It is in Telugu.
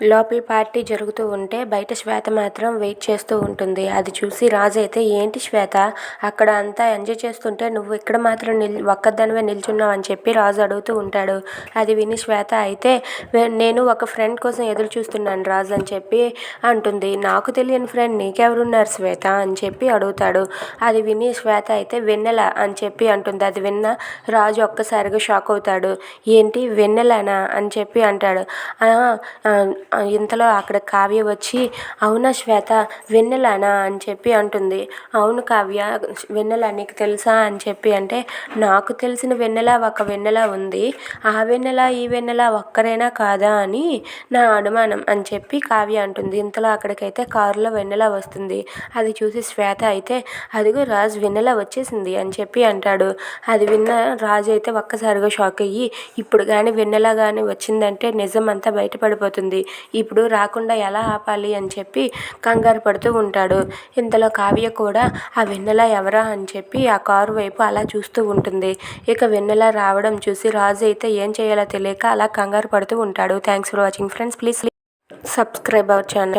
లోపల పార్టీ జరుగుతూ ఉంటే బయట శ్వేత మాత్రం వెయిట్ చేస్తూ ఉంటుంది. అది చూసి రాజు అయితే ఏంటి శ్వేత? అక్కడ అంతా ఎంజాయ్ చేస్తుంటే నువ్వు ఇక్కడ మాత్రం నిల్ ఒక్కదానివే నిల్చున్నావు అని చెప్పి రాజు అడుగుతూ ఉంటాడు. అది విని శ్వేత అయితే నేను ఒక ఫ్రెండ్ కోసం ఎదురు చూస్తున్నాను రాజు అని చెప్పి అంటుంది. నాకు తెలియని ఫ్రెండ్ నీకెవరున్నారు శ్వేత? అని చెప్పి అడుగుతాడు. అది విని శ్వేత అయితే వెన్నెల అని చెప్పి అంటుంది. అది విన్న రాజు ఒక్కసారిగా షాక్ అవుతాడు. ఏంటి? వెన్నెలనా? అని చెప్పి అంటాడు. ఇంతలో అక్కడ కావ్య వచ్చి అవునా శ్వేత వెన్నెలనా? అని చెప్పి అంటుంది. అవును కావ్య వెన్నెల నీకు తెలుసా? అని చెప్పి అంటే నాకు తెలిసిన వెన్నెల ఒక వెన్నెల ఉంది. ఆ వెన్నెల ఈ వెన్నెల ఒక్కరేనా కాదా? అని నా అనుమానం అని చెప్పి కావ్య అంటుంది. ఇంతలో అక్కడికైతే కారులో వెన్నెల వస్తుంది. అది చూసి శ్వేత అయితే అదిగో రాజు వెన్నెల వచ్చేసింది అని చెప్పి అంటాడు. అది విన్న రాజు అయితే ఒక్కసారిగా షాక్ అయ్యి ఇప్పుడు కానీ వెన్నెల కానీ వచ్చిందంటే నిజం అంతా బయటపడిపోతుంది. ఇప్పుడు రాకుండా ఎలా ఆపాలి అని చెప్పి కంగారు పడుతూ ఉంటాడు. ఇంతలో కావ్య కూడా ఆ వెన్నెల ఎవరా? అని చెప్పి ఆ కారు వైపు అలా చూస్తూ ఉంటుంది. ఇక వెన్నెల రావడం చూసి రాజు అయితే ఏం చేయాలో తెలియక అలా కంగారు పడుతూ ఉంటాడు. Thanks for watching friends please subscribe our channel